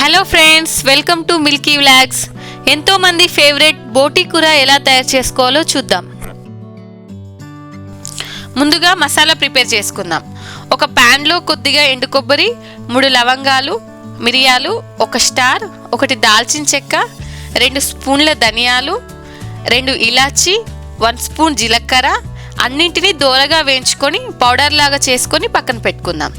Hello friends welcome to milky vlogs ఎంతో మంది favourite బోటి కూర ఎలా తయారు చేసుకోవాలో చూద్దాం. ముందుగా మసాలా ప్రిపేర్ చేసుకుందాం. ఒక ప్యాన్లో కొద్దిగా ఎండు కొబ్బరి మూడు లవంగాలు మిరియాలు ఒక స్టార్ ఒకటి దాల్చిన చెక్క రెండు స్పూన్ల ధనియాలు రెండు ఇలాచి వన్ స్పూన్ జీలకర్ర అన్నింటినీ దోరగా వేయించుకొని పౌడర్ లాగా చేసుకొని పక్కన పెట్టుకుందాం.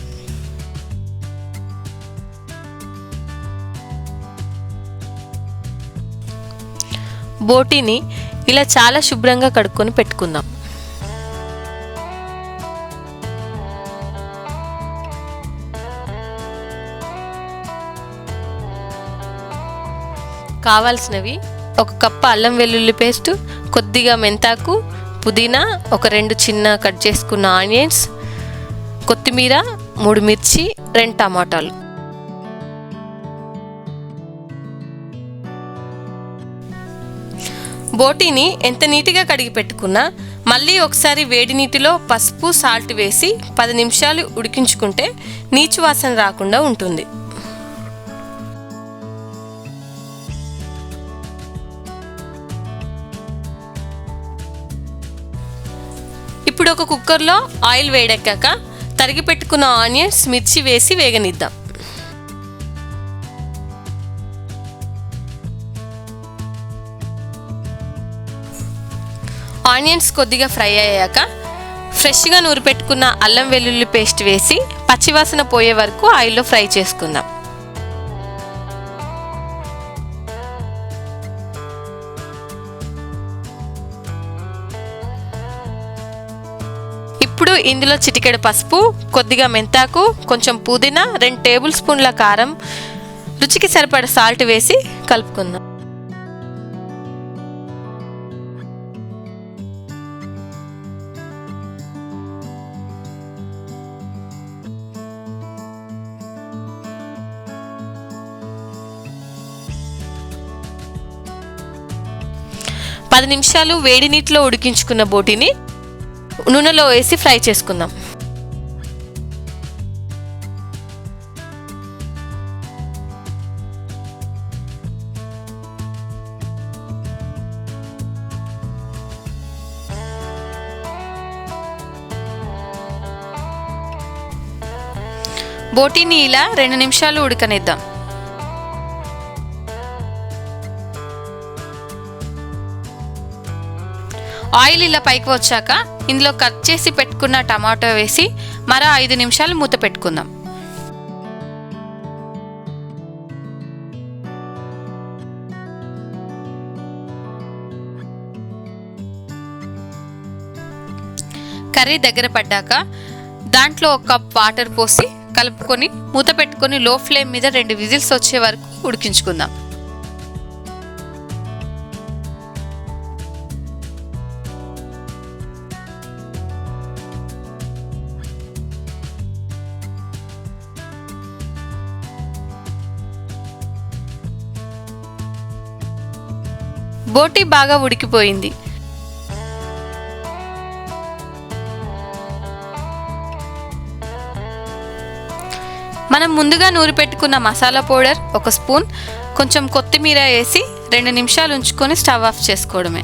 బోటీని ఇలా చాలా శుభ్రంగా కడుక్కొని పెట్టుకుందాం. కావాల్సినవి ఒక కప్పు అల్లం వెల్లుల్లి పేస్ట్ కొద్దిగా మెంతాకు పుదీనా ఒక రెండు చిన్న కట్ చేసుకున్న ఆనియన్స్ కొత్తిమీర మూడు మిర్చి రెండు టమాటాలు. బోటీని ఎంత నీటిగా కడిగి పెట్టుకున్నా మళ్ళీ ఒకసారి వేడి నీటిలో పసుపు సాల్ట్ వేసి పది నిమిషాలు ఉడికించుకుంటే నీచు వాసన రాకుండా ఉంటుంది. ఇప్పుడు ఒక కుక్కర్లో ఆయిల్ వేడెక్కాక తరిగి పెట్టుకున్న ఆనియన్స్ మిర్చి వేసి వేగనిద్దాం. ఆనియన్స్ కొద్దిగా ఫ్రై అయ్యాక ఫ్రెష్గా నూరి పెట్టుకున్న అల్లం వెల్లుల్లి పేస్ట్ వేసి పచ్చివాసన పోయే వరకు ఆయిల్లో ఫ్రై చేసుకుందాం. ఇప్పుడు ఇందులో చిటికెడు పసుపు కొద్దిగా మెంతాకు కొంచెం పుదీనా రెండు టేబుల్ స్పూన్ల కారం రుచికి సరిపడ సాల్ట్ వేసి కలుపుకుందాం. పది నిమిషాలు వేడి నీటిలో ఉడికించుకున్న బోటిని నూనెలో వేసి ఫ్రై చేసుకుందాం. బోటీని ఇలా రెండు నిమిషాలు ఉడకనిద్దాం. ఆయిల్ ఇలా పైకి వచ్చాక ఇందులో కట్ చేసి పెట్టుకున్న టమాటో వేసి మరో ఐదు నిమిషాలు మూత పెట్టుకుందాం. కర్రీ దగ్గర పడ్డాక దాంట్లో ఒక కప్ వాటర్ పోసి కలుపుకొని మూత పెట్టుకొని లో ఫ్లేమ్ మీద రెండు విజిల్స్ వచ్చే వరకు ఉడికించుకుందాం. బోటి బాగా ఉడికిపోయింది. మనం ముందుగా నూరి పెట్టుకున్న మసాలా పౌడర్ ఒక స్పూన్ కొంచెం కొత్తిమీర వేసి రెండు నిమిషాలు ఉంచుకొని స్టవ్ ఆఫ్ చేసుకోవడమే.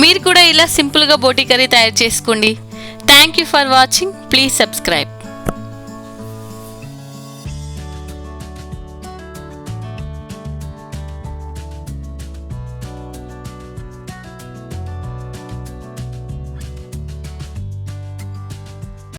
మీరు కూడా ఇలా సింపుల్గా బోటి కర్రీ తయారు చేసుకోండి. Thank you for watching please subscribe